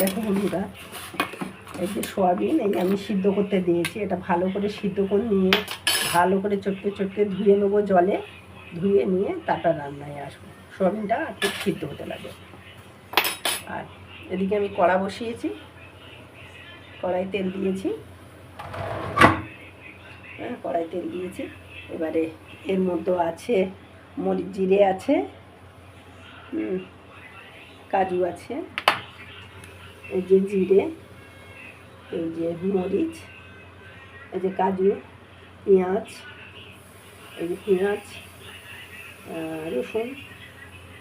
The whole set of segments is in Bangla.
দেখো বন্ধুরা, এই যে সোয়াবিন, এই আমি সিদ্ধ করতে দিয়েছি। এটা ভালো করে সিদ্ধ করে নিয়ে, ভালো করে চটকে চটকে ধুয়ে নেব জলে। ধুয়ে নিয়ে তারপর রান্নায় আসব। সোয়াবিনটা খুব সিদ্ধ হতে লাগে। আর এদিকে আমি কড়া বসিয়েছি। কড়াই তেল দিয়েছি। হ্যাঁ কড়াই তেল দিয়েছি। এবারে এর মধ্যে আছে মরিচ জিরে আছে কাজু আছে। এই যে জিরে এই যে মরিচ এই যে কাজু পেঁয়াজ এই যে পেঁয়াজ রসুন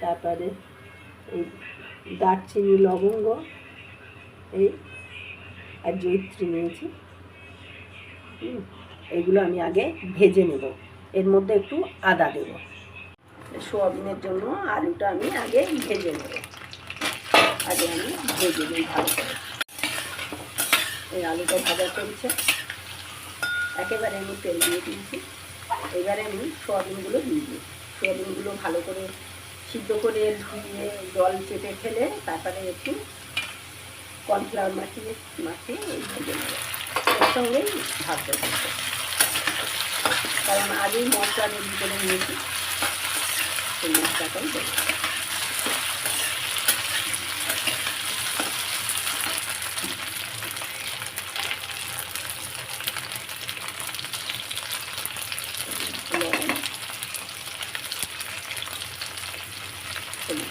তারপরে এই দারচিনি লবঙ্গ এই আর জৈত্রী নিয়েছি। হুম, এইগুলো আমি আগে ভেজে নেব। এর মধ্যে একটু আদা দেব। সোয়াবিনের জন্য আলুটা আমি আগে ভেজে নেব। আগে আমি ভেজে নিই ভালো করে এই আলুটা ভাজা চলছে একেবারে আমি তেল দিয়ে দিয়েছি। এবারে আমি সোয়াবিনগুলো দিয়ে দিই। সোয়াবিনগুলো ভালো করে সিদ্ধ করে ধুয়ে জল চেপে ফেলে তারপরে একটু কর্নফ্লাওয়ার মাখিয়ে মাখিয়ে এই ভেজে নেব। এর সঙ্গেই ভাজতে থাকবে। কারণ আগেই মশলা রেডি করে নিয়েছি, সেই মশলাটাই দেবো। হলুদ।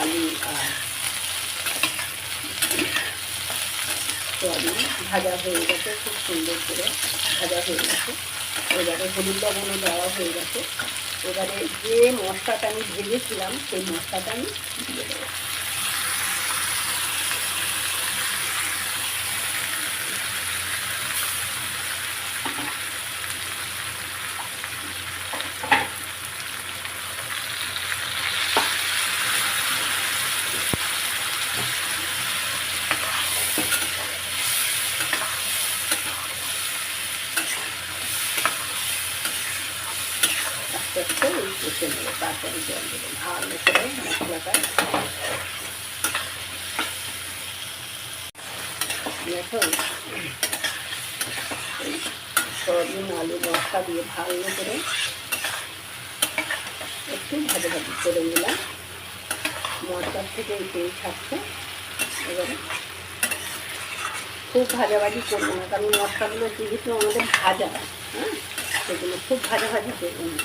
আর সোয়াবিন ভাজা হয়ে গেছে খুব সুন্দর করে ভাজা হয়ে গেছে এবারে হলুদ লবণও দেওয়া হয়ে গেছে। এবারে যে মশলাটা আমি ভেজেছিলাম, সেই মশলাটা আমি দিয়ে দেবো। তারপরে জল করে মশলাটা এই সয়াবিন আলু মশলা দিয়ে ভালো করে একটু ভাজা ভাজি করে নিলাম। মশলার থেকে তেল ছাড়ছে এবারে খুব ভাজাভাজি করব না, কারণ মশলাগুলো যেহেতু আমাদের ভাজা হ্যাঁ সেগুলো খুব ভাজাভাজি করব না।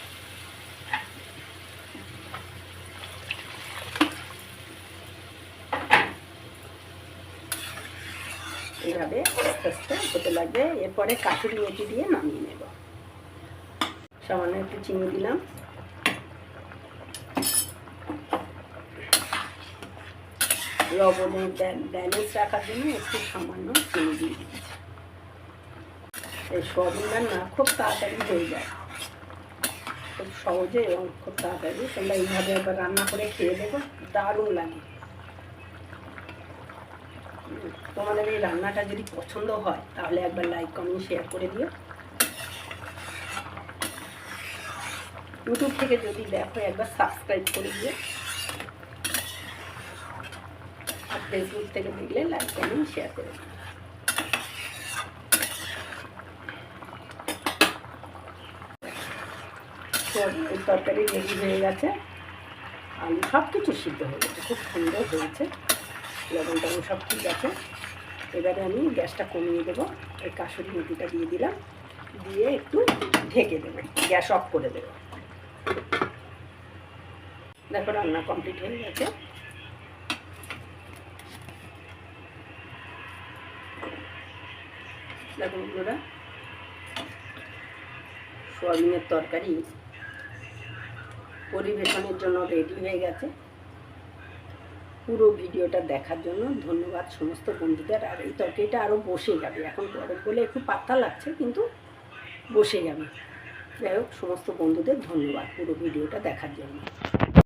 এইভাবে আস্তে আস্তে হতে লাগবে। এরপরে কাঠুরি মেথি দিয়ে নামিয়ে নেব। সামান্য একটু চিনি দিলাম। লবণের ব্যালেন্স রাখার জন্য একটু সামান্য চিনি দিয়ে দিয়েছি এই সয়াবিন রান্না খুব তাড়াতাড়ি হয়ে যায়। খুব সহজে এবং খুব তাড়াতাড়ি। তোমরা এইভাবে একবার রান্না করে খেয়ে দেবো দারুণ লাগে। তোমাদের এই রান্নাটা যদি পছন্দ হয়, তাহলে একবার লাইক কমেন্ট শেয়ার করে দিও। ইউটিউব থেকে যদি দেখো, একবার সাবস্ক্রাইব করে দিও। আর ফেসবুক থেকে দেখলে লাইক কমেন্ট শেয়ার করে দিও। তরকারি রেডি হয়ে গেছে। আলু সব কিছু সিদ্ধ হয়ে গেছে, খুব সুন্দর হয়েছে। লবণ টবণ সব ঠিক আছে। এবারে আমি গ্যাসটা কমিয়ে দেবো। এই কাসুরি মেথিটা দিয়ে দিলাম। দিয়ে একটু ঢেকে দেবো গ্যাস অফ করে দেবো। দেখো রান্না কমপ্লিট হয়ে গেছে। সোয়াবিনের তরকারি পরিবেশনের জন্য রেডি হয়ে গেছে। পুরো ভিডিওটা দেখার জন্য ধন্যবাদ সমস্ত বন্ধুদের। আর এই তরকারিটা আরও বসে যাবে। এখন গরম বলে একটু পাত্তা লাগছে, কিন্তু বসে যাবে। যাই হোক, সমস্ত বন্ধুদের ধন্যবাদ পুরো ভিডিওটা দেখার জন্য।